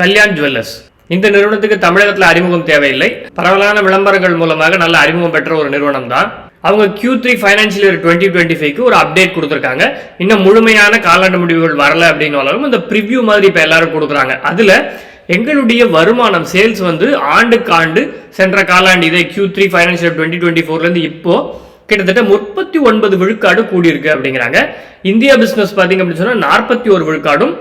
Kalyan jewellers. இந்த நிறுவனத்துக்கு தமிழகத்தில் அறிமுகம் தேவையில்லை. பரவலான விளம்பரங்கள் மூலமாக நல்ல அறிமுகம் பெற்ற ஒரு நிறுவனம் தான் அவங்க Q three financial year twenty twenty ஃபைவ்க்கு ஒரு அப்டேட் கொடுத்துருக்காங்க. இன்னும் முழுமையான காலாண்டு முடிவுகள் வரல அப்படின்னாலும் இந்த ப்ரிவ்யூ மாதிரி இப்போ எல்லாரும் கொடுக்குறாங்க. அதில் எங்களுடைய வருமானம் சேல்ஸ் வந்து ஆண்டுக்கு ஆண்டு சென்ற காலாண்டு இதே Q three financial twenty twenty ஃபோர்லேருந்து இப்போ கிட்டத்தட்ட முப்பத்தி ஒன்பது விழுக்காடு கூடியிருக்கு அப்படிங்கிறாங்க. இந்தியா பிஸ்னஸ் பார்த்தீங்க அப்படின்னு சொன்னால் நாற்பத்தி ஒரு விழுக்காடும்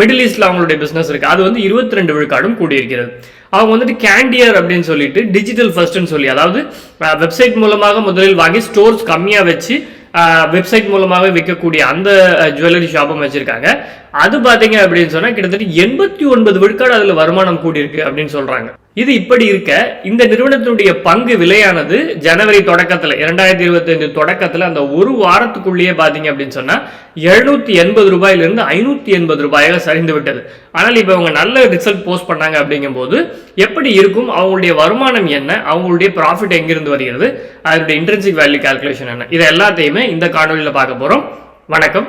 மிடில் ஈஸ்டில் அவங்களுடைய பிஸ்னஸ் இருக்கு. அது வந்து இருபத்தி ரெண்டு விழுக்காடும் கூடியிருக்கிறது. அவங்க வந்துட்டு கேண்டியர் அப்படின்னு சொல்லிட்டு டிஜிட்டல் ஃபர்ஸ்ட்னு சொல்லி அதாவது வெப்சைட் மூலமாக முதலில் வாங்கி ஸ்டோர்ஸ் கம்மியாக வச்சு வெப்சைட் மூலமாகவே விற்கக்கூடிய அந்த ஜுவல்லரி ஷாப்பும் வச்சுருக்காங்க. அது பார்த்தீங்க அப்படின்னு சொன்னால் கிட்டத்தட்ட எண்பத்தி ஒன்பது விழுக்காடு அதில் வருமானம் கூடியிருக்கு அப்படின்னு சொல்கிறாங்க இது இப்படி இருக்க இந்த நிறுவனத்தினுடைய பங்கு விலையானது ஜனவரி தொடக்கத்தில் இரண்டாயிரத்தி இருபத்தஞ்சு தொடக்கத்தில் அந்த ஒரு வாரத்துக்குள்ளேயே பார்த்தீங்க அப்படின்னு சொன்னால் எழுநூத்தி எண்பது ரூபாயிலிருந்து ஐநூத்தி எண்பது ரூபாயாக சரிந்து விட்டது. ஆனால் இப்போ அவங்க நல்ல ரிசல்ட் போஸ்ட் பண்ணாங்க அப்படிங்கும்போது எப்படி இருக்கும் அவங்களுடைய வருமானம் என்ன அவங்களுடைய ப்ராஃபிட் எங்கிருந்து வருகிறது அதனுடைய இன்ட்ரென்சிக் வேல்யூ கால்குலேஷன் என்ன? இது எல்லாத்தையுமே இந்த காணொலியில் பார்க்க போகிறோம் வணக்கம்.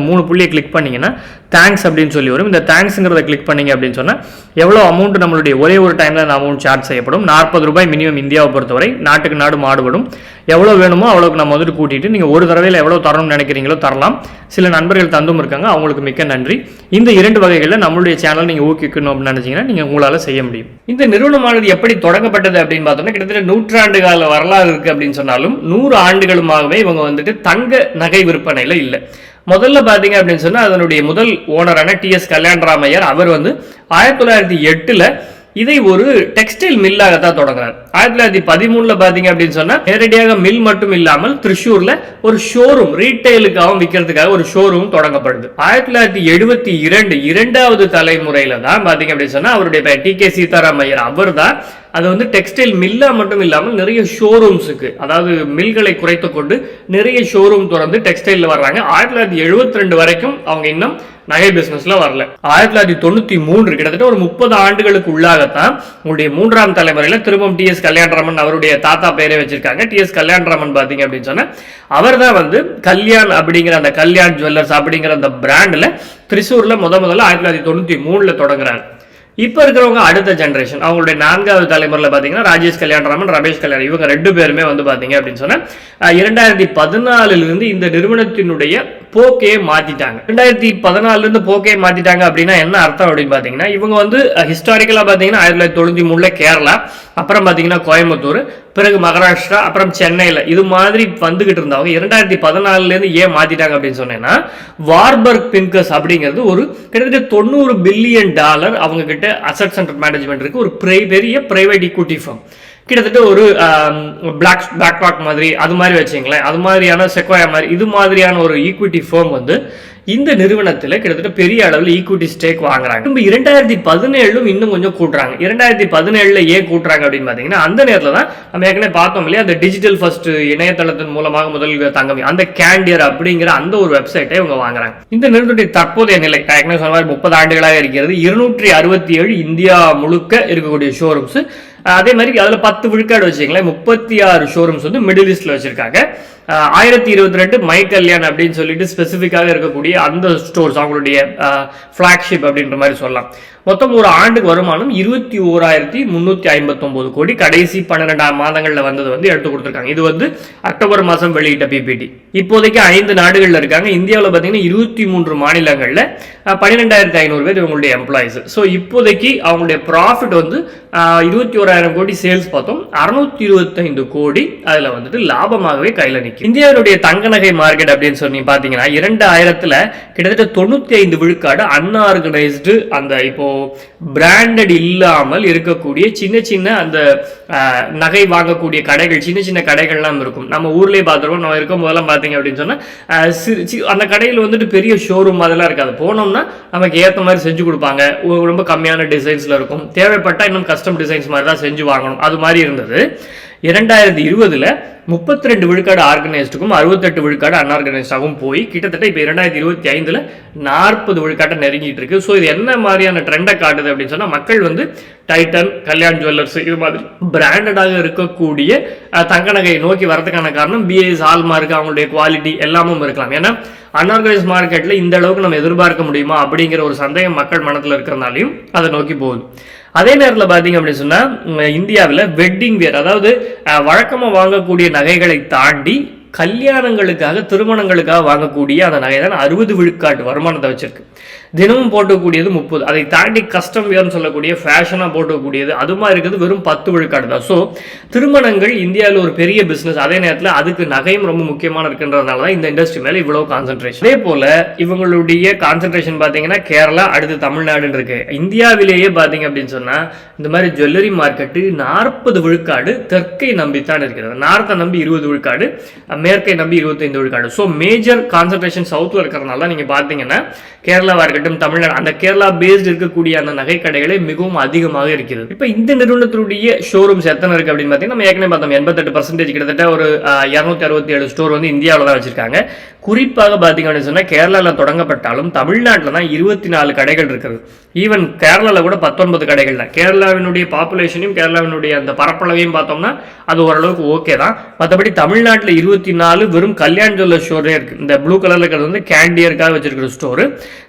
மூணு புள்ளியை கிளிக் பண்ணிங்கன்னா தேங்க்ஸ் அப்படின்னு சொல்லி வரும். இந்த தேங்க்ஸுங்கிறத கிளிக் பண்ணிங்க அப்படின்னு சொன்னால் எவ்வளோ அமௌண்ட் நம்மளுடைய ஒரே ஒரு டைமில் அந்த அமௌண்ட் சார்ஜ் செய்யப்படும்? நாற்பது ரூபாய் மினிமம் இந்தியாவை பொறுத்தவரை நாட்டுக்கு நாடு மாடுபடும் எவ்வளோ வேணுமோ அவ்வளோக்கு நம்ம வந்துட்டு கூட்டிட்டு நீங்கள் ஒரு தடவையில் எவ்வளோ தரணும்னு நினைக்கிறீங்களோ தரலாம். சில நண்பர்கள் தந்தும் இருக்காங்க அவங்களுக்கு மிக்க நன்றி. இந்த இரண்டு வகைகளில் நம்மளுடைய சேனல் நீங்கள் ஊக்கிக்கணும் அப்படின்னு நினச்சிங்கன்னா நீங்கள் உங்களால் செய்ய முடியும். இந்த நிறுவனமானது எப்படி தொடங்கப்பட்டது அப்படின்னு பார்த்தோம்னா கிட்டத்தட்ட நூற்றாண்டு கால வரலாறு இருக்குது அப்படின்னு சொன்னாலும் நூறு ஆண்டுகளுமாகவே இவங்க வந்துட்டு தங்க நகை விற்பனையில் இல்லை. முதல்ல பார்த்தீங்க அப்படின்னு சொன்னால் அதனுடைய முதல் ஓனரான டி எஸ் கல்யாணராமையர் அவர் வந்து ஆயிரத்தி தொள்ளாயிரத்தி எட்டில் இதை ஒரு டெக்ஸ்டைல் மில்லாக தான் தொடங்குறார். ஆயிரத்தி தொள்ளாயிரத்தி பதிமூணுல பாத்தீங்க அப்படின்னு சொன்னா நேரடியாக மில் மட்டும் இல்லாமல் திருஷூர்ல ஒரு ஷோரூம் ரீட்டைலுக்காகவும் விற்கிறதுக்காக ஒரு ஷோரூம் தொடங்கப்படுது. ஆயிரத்தி தொள்ளாயிரத்தி எழுபத்தி இரண்டு இரண்டாவது தலைமுறையில தான் பாத்தீங்க அப்படின்னு சொன்னா அவருடைய பெயர் டி கே சீதாராம் ஐயர் அவர் தான் அது வந்து டெக்ஸ்டைல் மில்லா மட்டும் இல்லாமல் நிறைய ஷோரூம்ஸுக்கு அதாவது மில்களை குறைத்து கொண்டு நிறைய ஷோரூம் திறந்து டெக்ஸ்டைலில் வர்றாங்க. ஆயிரத்தி தொள்ளாயிரத்தி எழுபத்தி ரெண்டு வரைக்கும் அவங்க இன்னும் நகை பிசினஸ்ல வரல. ஆயிரத்தி தொள்ளாயிரத்தி தொண்ணூத்தி மூன்று கிட்டத்தட்ட ஒரு முப்பது ஆண்டுகளுக்கு உள்ளாகத்தான் உங்களுடைய மூன்றாம் தலைமுறையில திரும்பவும் டி எஸ் கல்யாணராமன் அவருடைய தாத்தா பெயரை வச்சிருக்காங்க. டி எஸ் கல்யாணராமன் பாத்தீங்க அப்படின்னு சொன்னா அவர் தான் வந்து கல்யாண் அப்படிங்கிற அந்த கல்யாண் ஜுவல்லர்ஸ் அப்படிங்கிற அந்த பிராண்ட்ல திரிசூர்ல முத முதல்ல ஆயிரத்தி தொள்ளாயிரத்தி தொண்ணூத்தி மூணுல தொடங்குறாரு. இப்போ இருக்கிறவங்க அடுத்த ஜென்ரேஷன் அவங்களுடைய நான்காவது தலைமுறையில் பார்த்தீங்கன்னா ராஜேஷ் கல்யாணராமன் ரமேஷ் கல்யாண் இவங்க ரெண்டு பேருமே வந்து பார்த்தீங்க அப்படின்னு சொன்னால் இரண்டாயிரத்தி பதினாலிலிருந்து இந்த நிறுவனத்தினுடைய போக்கையே மாத்திட்டாங்க. ரெண்டாயிரத்தி பதினாலுல இருந்து போக்கையே மாத்திட்டாங்க அப்படின்னா என்ன அர்த்தம் அப்படின்னு பாத்தீங்கன்னா இவங்க வந்து ஹிஸ்டாரிக்கலா பாத்தீங்கன்னா ஆயிரத்தி தொள்ளாயிரத்தி தொண்ணூத்தி மூணுல கேரளா அப்புறம் பாத்தீங்கன்னா கோயம்புத்தூர் பிறகு மகாராஷ்டிரா அப்புறம் சென்னையில. இது மாதிரி வந்துகிட்டு இருந்தவங்க இரண்டாயிரத்தி பதினாலுல இருந்து ஏன் மாத்திட்டாங்க அப்படின்னு சொன்னேன்னா வார்பர்க் பின்கஸ் அப்படிங்கிறது ஒரு கிட்டத்தட்ட தொண்ணூறு பில்லியன் டாலர் அவங்க கிட்ட அசட் சென்டர் மேனேஜ்மெண்ட் இருக்கு ஒரு பெரிய பிரைவேட் equity ஃபார்ம் கிட்டத்தட்ட ஒரு பிளாக் பிளாக் ராக் மாதிரி அது மாதிரி வச்சிங்களேன். அது மாதிரியான செக்வாயா மாதிரி இது மாதிரியான ஒரு ஈக்விட்டி ஃபேம் வந்து இந்த நிறுவனத்தில் கிட்டத்தட்ட பெரிய அளவில் ஈக்விட்டி ஸ்டேக் வாங்குறாங்க. திரும்ப இரண்டாயிரத்தி பதினேழும் இன்னும் கொஞ்சம் கூட்டுறாங்க. இரண்டாயிரத்தி பதினேழில் ஏன் கூட்டுறாங்க அப்படின்னு பார்த்தீங்கன்னா அந்த நேரத்தில் தான் நம்ம ஏற்கனவே பார்த்தோம் இல்லையா அந்த டிஜிட்டல் ஃபர்ஸ்ட் இணையதளத்தின் மூலமாக முதல் தங்கம் அந்த கேண்டியர் அப்படிங்கிற அந்த ஒரு வெப்சைட்டை இவங்க வாங்குறாங்க. இந்த நிறுவனத்துடைய தற்போதைய நிலை ஏற்கனவே சொன்ன மாதிரி முப்பது ஆண்டுகளாக இருக்கிறது. இருநூற்றி அறுபத்தி ஏழு இந்தியா முழுக்க இருக்கக்கூடிய ஷோரூம்ஸ் அதே மாதிரி அதில் பத்து விழுக்காடு வச்சுங்களேன் முப்பத்தி ஆறு ஷோரூம்ஸ் வந்து மிடில் ஈஸ்ட்ல வச்சிருக்காங்க. ஆயிரத்தி இருபத்தி ரெண்டு மை கல்யாண் அப்படின்னு சொல்லிட்டு ஸ்பெசிஃபிக்காக இருக்கக்கூடிய அந்த ஸ்டோர்ஸ் அவங்களுடைய ஃப்ளாக்ஷிப் அப்படின்ற மாதிரி சொல்லலாம். மொத்தம் ஒரு ஆண்டுக்கு வருமானம் இருபத்தி ஓராயிரத்தி முந்நூற்றி ஐம்பத்தொம்போது கோடி. கடைசி பன்னிரெண்டாம் மாதங்களில் வந்தது வந்து எடுத்து கொடுத்துருக்காங்க. இது வந்து அக்டோபர் மாதம் வெளியிட்ட பிபிடி இப்போதைக்கு ஐந்து நாடுகளில் இருக்காங்க. இந்தியாவில் பார்த்தீங்கன்னா இருபத்தி மூன்று மாநிலங்களில் பன்னிரெண்டாயிரத்தி ஐநூறு பேர் இவங்களுடைய எம்ப்ளாயிஸ் ஸோ இப்போதைக்கு அவங்களுடைய ப்ராஃபிட் வந்து இருபத்தி ஓராயிரம் கோடி சேல்ஸ் பார்த்தோம். அறுநூத்தி இருபத்தைந்து கோடி அதில் வந்துட்டு லாபமாகவே கையில் நிற்கும் இந்தியாவுடைய தங்க நகை மார்க்கெட் அப்படின்னு சொல்லி பார்த்தீங்கன்னா இரண்டு ஆயிரத்தில் கிட்டத்தட்ட தொண்ணூற்றி ஐந்து விழுக்காடு அன்ஆர்கனைஸ்டு அந்த இப்போ பிராண்டட் இல்லாமல் இருக்கக்கூடிய சின்ன சின்ன அந்த நகை வாங்கக்கூடிய கடைகள் சின்ன சின்ன கடைகள்லாம் இருக்கும். நம்ம ஊர்லேயே பார்த்துருவோம். நம்ம இருக்கும் போதெல்லாம் பார்த்தீங்க அப்படின்னு சொன்னால் சிறு- சி- அந்த கடையில் வந்துட்டு பெரிய ஷோரூம் அதெல்லாம் இருக்காது. போனோம்னா நமக்கு ஏற்ற மாதிரி செஞ்சு கொடுப்பாங்க. ரொம்ப கம்மியான டிசைன்ஸில் இருக்கும். தேவைப்பட்டால் இன்னும் கஸ்டம் டிசைன்ஸ் மாதிரி தான் செஞ்சு வாங்கணும். அது மாதிரி இருந்தது. இரண்டாயிரத்தி இருபதுல முப்பத்தி ரெண்டு விழுக்காடு ஆர்கனைஸ்டுக்கும் அறுபத்தெட்டு விழுக்காடு அன்ஆர்கனைஸ்டாகவும் போய் கிட்டத்தட்ட இப்போ இரண்டாயிரத்தி இருபத்தி ஐந்தில் நாற்பது விழுக்காட்டை நெருங்கிட்டு இருக்கு ஸோ இது என்ன மாதிரியான ட்ரெண்டை காட்டுது அப்படின்னு சொன்னால் மக்கள் வந்து டைட்டன் கல்யாண் ஜுவல்லர்ஸ் இது மாதிரி பிராண்டடாக இருக்கக்கூடிய தங்க நகையை நோக்கி வரதுக்கான காரணம் பிஏஎஸ் ஹால்மார்க் அவங்களுடைய குவாலிட்டி எல்லாமும் இருக்கலாம். ஏன்னா அன்ஆர்கனைஸ் மார்க்கெட்டில் இந்த அளவுக்கு நம்ம எதிர்பார்க்க முடியுமா அப்படிங்கிற ஒரு சந்தேகம் மக்கள் மனத்தில் இருக்கிறனாலையும் அதை நோக்கி போகுது. அதே நேரத்தில் பார்த்தீங்க அப்படின்னு சொன்னால் இந்தியாவில் வெட்டிங் வேர் அதாவது வழக்கமாக வாங்கக்கூடிய நகைகளை தாண்டி கல்யாணங்களுக்காக திருமணங்களுக்காக வாங்கக்கூடிய அந்த நகை தான் அறுபது விழுக்காட்டு வருமானத்தை வச்சிருக்கு. தினமும் போட்டக்கூடியது முப்பது. அதை தாண்டி கஸ்டம் வேர்னு சொல்லக்கூடிய ஃபேஷனாக போட்டக்கூடியது மாதிரி இருக்கிறது வெறும் பத்து விழுக்காடு தான். ஸோ திருமணங்கள் இந்தியாவில் ஒரு பெரிய பிஸ்னஸ் அதே நேரத்தில் அதுக்கு நகையும் ரொம்ப முக்கியமான இருக்கின்றதுனால தான் இந்த இண்டஸ்ட்ரி மேலே இவ்வளோ கான்சன்ட்ரேஷன் அதே போல் இவங்களுடைய கான்சென்ட்ரேஷன் பார்த்தீங்கன்னா கேரளா அடுத்து தமிழ்நாடுன்னு இருக்கு. இந்தியாவிலேயே பார்த்தீங்க அப்படின்னு சொன்னால் இந்த மாதிரி ஜுவல்லரி மார்க்கெட்டு நாற்பது விழுக்காடு தெற்கை நம்பித்தான் இருக்கிறது. நார்த்தை நம்பி இருபது விழுக்காடு மேற்கை நம்பி இருபத்தைந்து விழுக்காடு. ஸோ மேஜர் கான்சென்ட்ரேஷன் சவுத்தில் இருக்கிறதுனால தான் நீங்கள் பார்த்தீங்கன்னா கேரளாவாக இருக்கட்டும் தமிழ்நாடு அந்த கேரளா பேஸ்ட் இருக்கக்கூடிய அந்த நகை கடைகளே மிகவும் அதிகமாக இருக்கிறது. இப்போ இந்த நிறுவனத்தினுடைய ஷோரூம்ஸ் எத்தனை இருக்கு அப்படின்னு பார்த்தீங்கன்னா நம்ம ஏற்கனவே பார்த்தோம். எண்பத்தெட்டு பர்சன்டேஜ் கிட்டத்தட்ட ஒரு இரநூத்தி அறுபத்தி ஏழு ஸ்டோர் வந்து இந்தியாவில் தான் வச்சிருக்காங்க. குறிப்பாக பார்த்தீங்க அப்படின்னு சொன்னால் கேரளாவில் தொடங்கப்பட்டாலும் தமிழ்நாட்டில் தான் இருபத்தி நாலு கடைகள் இருக்கிறது. ஈவன் கேரளாவில் கூட பத்தொன்பது கடைகள் தான். கேரளாவினுடைய பாப்புலேஷனையும் கேரளாவினுடைய அந்த பரப்பளவையும் பார்த்தோம்னா அது ஓரளவுக்கு ஓகே தான். மற்றபடி தமிழ்நாட்டில் இருபத்தி நாலு வெறும் கல்யாண் ஜுவல்லர் ஸ்டோரே இருக்குது இந்த ப்ளூ கலரில் இருக்கிறது வந்து கேண்டியருக்காக வச்சிருக்கிற ஸ்டோரு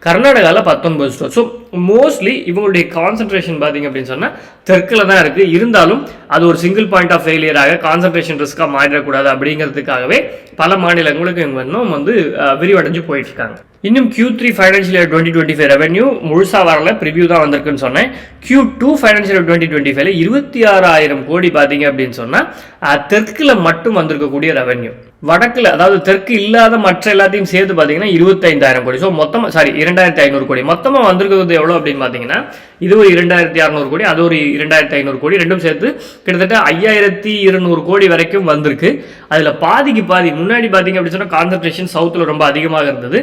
கர்நாடக கர்நாடகாவில் பத்தொன்பது ஸ்டோர் ஸோ மோஸ்ட்லி இவங்களுடைய கான்சென்ட்ரேஷன் பார்த்தீங்க அப்படின்னு சொன்னால் தெற்கில் தான் இருக்கு. இருந்தாலும் அது ஒரு சிங்கிள் பாயிண்ட் ஆஃப் ஃபெயிலியராக கான்சென்ட்ரேஷன் ரிஸ்க்காக மாறிடக்கூடாது அப்படிங்கிறதுக்காகவே பல மாநிலங்களுக்கு இவங்க இன்னும் வந்து விரிவடைஞ்சு போயிட்டு இருக்காங்க இன்னும் Q three financial year twenty twenty five revenue முழுசாக வரல. ப்ரிவியூ தான் வந்திருக்குன்னு சொன்னேன். Q two financial year twenty twenty ஃபைவ்ல இருபத்தி ஆறாயிரம் கோடி பார்த்தீங்க அப்படின்னு சொன்னால் தெற்கில் மட்டும் வந்திருக்கக்கூடிய ரெவன்யூ வடக்கில் அதாவது தெற்கு இல்லாத மற்ற எல்லாத்தையும் சேர்த்து பார்த்தீங்கன்னா இருபத்தைந்தாயிரம் கோடி. ஸோ மொத்தமாக சாரி இரண்டாயிரத்தி ஐநூறு கோடி. மொத்தமாக வந்திருக்கிறது எவ்வளோ அப்படின்னு பார்த்தீங்கன்னா இது ஒரு இரண்டாயிரத்தி அறநூறு கோடி அது ஒரு இரண்டாயிரத்தி ஐநூறு கோடி. ரெண்டும் சேர்த்து கிட்டத்தட்ட ஐயாயிரத்தி இருநூறு கோடி வரைக்கும் வந்திருக்கு. அதில் பாதிக்கு பாதி முன்னாடி பார்த்தீங்க அப்படின்னு சொன்னால் கான்சன்ட்ரேஷன் சவுத்தில் ரொம்ப அதிகமாக இருந்தது.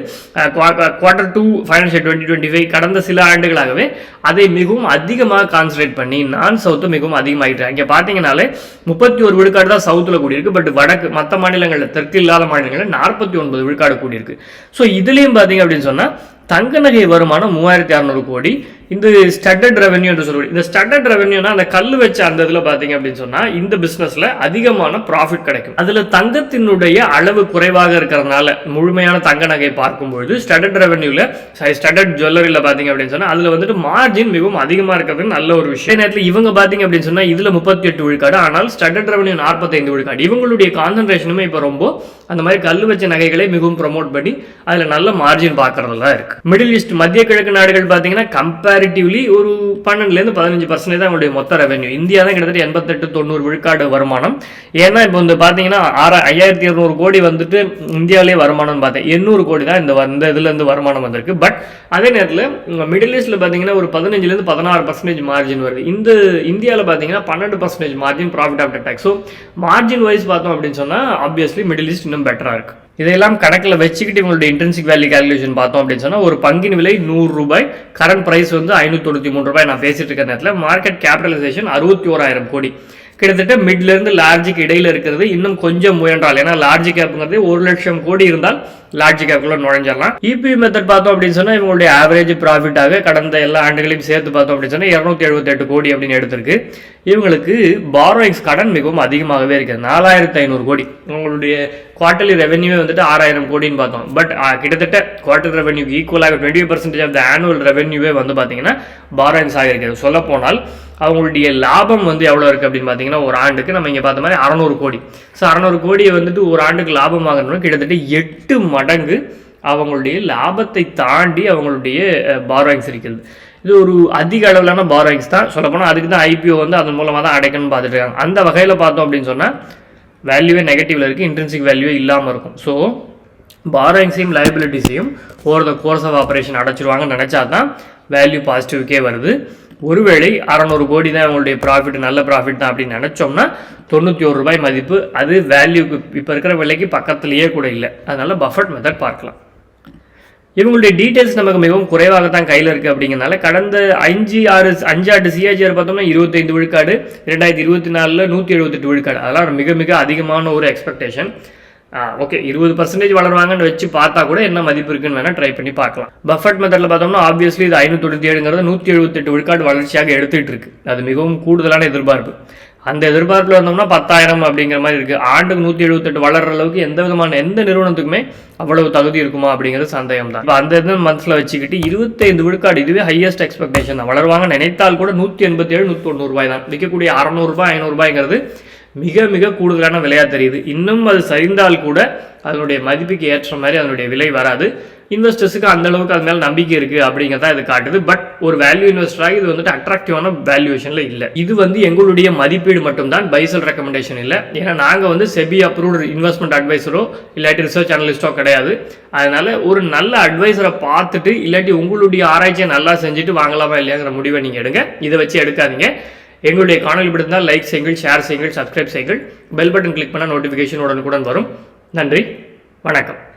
Quarter two financial twenty twenty five கடந்த சில ஆண்டுகளாகவே அதை மிகவும் அதிகமாக கான்சன்ட்ரேட் பண்ணி நான் சவுத்து மிகவும் அதிகமாகிட்டு இங்கே பார்த்தீங்கனாலே முப்பத்தி ஒரு விழுக்காடு தான் சவுத்தில் கூடியிருக்கு. பட் வடக்கு மற்ற மாநிலங்களில் தெற்கு இல்லாத மாநிலங்களில் நாற்பத்தி ஒன்பது விழுக்காடு கூடியிருக்கு. ஸோ இதுலேயும் பார்த்தீங்க அப்படின்னு சொன்னால் தங்க நகை வருமானம் மூவாயிரத்தி அறநூறு கோடி இந்த ஸ்டட்டட் ரெவென்யூ என்று இந்த ஸ்டட்டட் ரெவென்யூனா அந்த கல் வச்ச அந்த இதில் பார்த்தீங்க அப்படின்னு சொன்னால் இந்த பிஸ்னஸில் அதிகமான ப்ராஃபிட் கிடைக்கும். அதில் தங்கத்தினுடைய அளவு குறைவாக இருக்கிறதுனால முழுமையான தங்க நகை பார்க்கும்பொழுது ஸ்டட்டட் ரெவென்யூவில் சாரி ஸ்டட்டட் ஜுவல்லரியில் பார்த்தீங்க அப்படின்னு சொன்னால் அதில் வந்துட்டு மார்ஜின் மிகவும் அதிகமாக இருக்கிறது நல்ல ஒரு விஷயம். நேரத்தில் இவங்க பார்த்தீங்க அப்படின்னு சொன்னால் இதில் முப்பத்தி எட்டு விழுக்காடு ஆனால் ஸ்டட்டட் ரெவென்யூ நாற்பத்தைந்து விழுக்காடு. இவங்களுடைய கான்சன்ட்ரேஷனுமே இப்போ ரொம்ப அந்த மாதிரி கல் வச்ச நகைகளை மிகவும் ப்ரொமோட் பண்ணி அதில் நல்ல மார்ஜின் பார்க்கறதுல இருக்குது மிடில் ஈஸ்ட் மத்திய கிழக்கு நாடுகள் பார்த்தீங்கன்னா கம்பேரிட்டிவ்லி ஒரு பன்னெண்டுலேருந்து பதினஞ்சு பர்சன்டேஜ் தான் அவங்களுடைய மொத்த ரெவென்யூ இந்தியா தான் கிட்டத்தட்ட எண்பத்தெட்டு தொண்ணூறு விழுக்காடு வருமானம். ஏன்னா இப்போ வந்து பார்த்தீங்கன்னா ஆற ஐயாயிரத்தி இரநூறு கோடி வந்துட்டு இந்தியாவிலே வருமானம் பார்த்தேன். எண்ணூறு கோடி தான் இந்த இந்த இதுலேருந்து வருமானம் வந்திருக்கு. பட் அதே நேரத்தில் மிடில் ஈஸ்ட்டில் பார்த்தீங்கன்னா ஒரு பதினஞ்சுலேருந்து பதினாறு பர்சன்டேஜ் மார்ஜின் வருது. இந்த இந்தியாவில் பார்த்தீங்கன்னா பன்னெண்டு percentage margin profit after tax so margin wise பார்த்தோம் அப்படின்னு சொன்னால் ஆப்வியஸ்லி மிடில் ஈஸ்ட் இன்னும் பெட்டராக இருக்குது இதையெல்லாம் கணக்கில் வச்சுக்கிட்டு இவங்களுடைய இன்டென்சிக் வேல்யூ கால்குலேஷன் பார்த்தோம் அப்படின்னு சொன்னால் ஒரு பங்கின் விலை நூறு ரூபாய் கரண்ட் ப்ரைஸ் வந்து ஐநூற்றி தொண்ணூற்றி மூணு ரூபாய் நான் பேசிட்டு இருக்க நேரத்தில் மார்க்கெட் கேபிட்டலைசேஷன் அறுபத்தி ஓராயிரம் கோடி. கிட்டத்தட்ட மிட்லேருந்து லார்ஜுக்கு இருக்கிறது இன்னும் கொஞ்சம் முயன்றால் ஏன்னா லார்ஜ் கேப்புங்கிறது ஒரு லட்சம் கோடி இருந்தால் லார்ஜ் கேப்புக்குள்ள நுழைஞ்சிடலாம். இபி மெத்தட் பார்த்தோம் அப்படின்னு சொன்னா இவங்களுடைய ஆவரேஜ் ப்ராஃபிட்டாக கடந்த எல்லா ஆண்டுகளையும் சேர்த்து பார்த்தோம் அப்படின்னு சொன்னால் இரநூத்தி எழுபத்தெட்டு கோடி அப்படின்னு எடுத்திருக்கு. இவங்களுக்கு பாரோயிங்ஸ் கடன் மிகவும் அதிகமாகவே இருக்குது நாலாயிரத்து ஐநூறு கோடி. உங்களுடைய குவார்டர்லி ரெவென்யூவே வந்துட்டு ஆறாயிரம் கோடின்னு பார்த்தோம். பட் கிட்டத்தட்ட குவார்டர் ரெவென்யூக்கு ஈக்குவலாக twenty percentage of the annual ரெவென்யூவே வந்து பார்த்தீங்கன்னா பாரோயிங்ஸ் ஆகிருக்கிறது சொல்லப்போனால் அவங்களுடைய லாபம் வந்து எவ்வளோ இருக்குது அப்படின்னு பார்த்தீங்கன்னா ஒரு ஆண்டுக்கு நம்ம இங்கே பார்த்த மாதிரி அறநூறு கோடி. ஸோ அறநூறு கோடியை வந்துட்டு ஒரு ஆண்டுக்கு லாபம் ஆகணும்னா கிட்டத்தட்ட எட்டு மடங்கு அவங்களுடைய லாபத்தை தாண்டி அவங்களுடைய பாரோயிங்ஸ் இருக்கிறது. இது ஒரு அதிக அளவிலான பாரோயிங்ஸ் தான். சொல்லப்போனால் அதுக்கு தான் ஐபிஓ வந்து அதன் மூலமாக தான் அடைக்கணும்னு பார்த்துட்டு இருக்காங்க. அந்த வகையில் பார்த்தோம் அப்படின்னு சொன்னால் வேல்யூவே நெகட்டிவில் இருக்குது இன்ட்ரென்சிக் வேல்யூவே இல்லாமல் இருக்கும். ஸோ பாரோயிங்ஸையும் லைபிலிட்டிஸையும் over the course of operation அடைச்சிருவாங்கன்னு நினச்சா தான் வேல்யூ பாசிட்டிவ்க்கே வருது. ஒருவேளை அறநூறு கோடி தான் உங்களுடைய ப்ராஃபிட் நல்ல ப்ராஃபிட் தான் அப்படின்னு நினச்சோம்னா தொண்ணூற்றி ஒரு ரூபாய் மதிப்பு அது வேல்யூக்கு இப்போ இருக்கிற விலைக்கு பக்கத்துலேயே கூட இல்லை. அதனால் பஃபட் மெத்தட் பார்க்கலாம். இவங்களுடைய டீட்டெயில்ஸ் நமக்கு மிகவும் குறைவாக தான் கையில் இருக்குது அப்படிங்கிறனால கடந்த அஞ்சு ஆறு அஞ்சு ஆண்டு சிஆர்ஜிஆர் பார்த்தோம்னா இருபத்தைந்து விழுக்காடு ரெண்டாயிரத்தி இருபத்தி நாலில் நூற்றி எழுபத்தெட்டு விழுக்காடு. அதெல்லாம் மிக மிக அதிகமான ஒரு எக்ஸ்பெக்டேஷன் ஓகே இருபது பர்சன்டேஜ் வளருவாங்கன்னு வச்சு பார்த்தா கூட என்ன மதிப்பு இருக்குன்னு வேணால் ட்ரை பண்ணி பார்க்கலாம். பஃபட் மெத்தடில் பார்த்தோம்னா ஆப்வியஸ்லி இது ஐநூற்றி தொண்ணூற்றி ஏழுங்கிறது நூற்றி எழுபத்தெட்டு விழுக்காடு வளர்ச்சியாக எடுத்துகிட்டு இருக்கு. அது மிகவும் கூடுதலான எதிர்பார்ப்பு. அந்த எதிர்பார்ப்பில் இருந்தோம்னா பத்தாயிரம் அப்படிங்கிற மாதிரி இருக்குது ஆண்டுக்கு நூற்றி எழுபத்தெட்டு வளர்ற அளவுக்கு எந்த விதமான எந்த நிறுவனத்துக்குமே அவ்வளவு தகுதி இருக்குமா அப்படிங்கிறது சந்தேகம் தான் இப்போ அந்த இது மனசில் வச்சுக்கிட்டு இருபத்தைந்து விழுக்காடு இதுவே ஹையஸ்ட் எக்ஸ்பெக்டேஷன் தான். வளருவாங்க நினைத்தால் கூட நூற்றி எண்பத்தி ஏழு நூற்றி தொண்ணூறு ரூபாய் தான் விற்கக்கூடிய அறநூறுபா ஐநூறுபாய்ங்கிறது மிக மிக கூடுதலான விலையாக தெரியுது. இன்னும் அது சரிந்தால் கூட அதனுடைய மதிப்புக்கு ஏற்ற மாதிரி அதனுடைய விலை வராது. இன்வெஸ்டர்ஸுக்கு அந்த அளவுக்கு அது மேலே நம்பிக்கை இருக்குது அப்படிங்கிறத இது காட்டுது. பட் ஒரு வேல்யூ இன்வெஸ்டராக இது வந்துட்டு அட்ராக்டிவான வேல்யூவேஷனில் இல்லை. இது வந்து எங்களுடைய மதிப்பீடு மட்டும்தான். பைசல் ரெக்கமெண்டேஷன் இல்லை. ஏன்னா நாங்கள் வந்து செபி அப்ரூவ்டு இன்வெஸ்ட்மெண்ட் அட்வைஸரோ இல்லாட்டி ரிசர்ச் அனலிஸ்டோ கிடையாது. அதனால் ஒரு நல்ல அட்வைஸரை பார்த்துட்டு இல்லாட்டி உங்களுடைய ஆராய்ச்சியை நல்லா செஞ்சுட்டு வாங்கலாமா இல்லையாங்கிற முடிவை நீங்கள் எடுங்க. இதை வச்சு எடுக்காதீங்க. எங்களுடைய காணொலி பிடித்தால் லைக் செய்யுங்கள் ஷேர் செய்யுங்கள் சப்ஸ்கிரைப் செய்யுங்கள். பெல் பட்டன் கிளிக் பண்ணால் நோட்டிஃபிகேஷன் உடனுக்குடன் வரும். நன்றி வணக்கம்.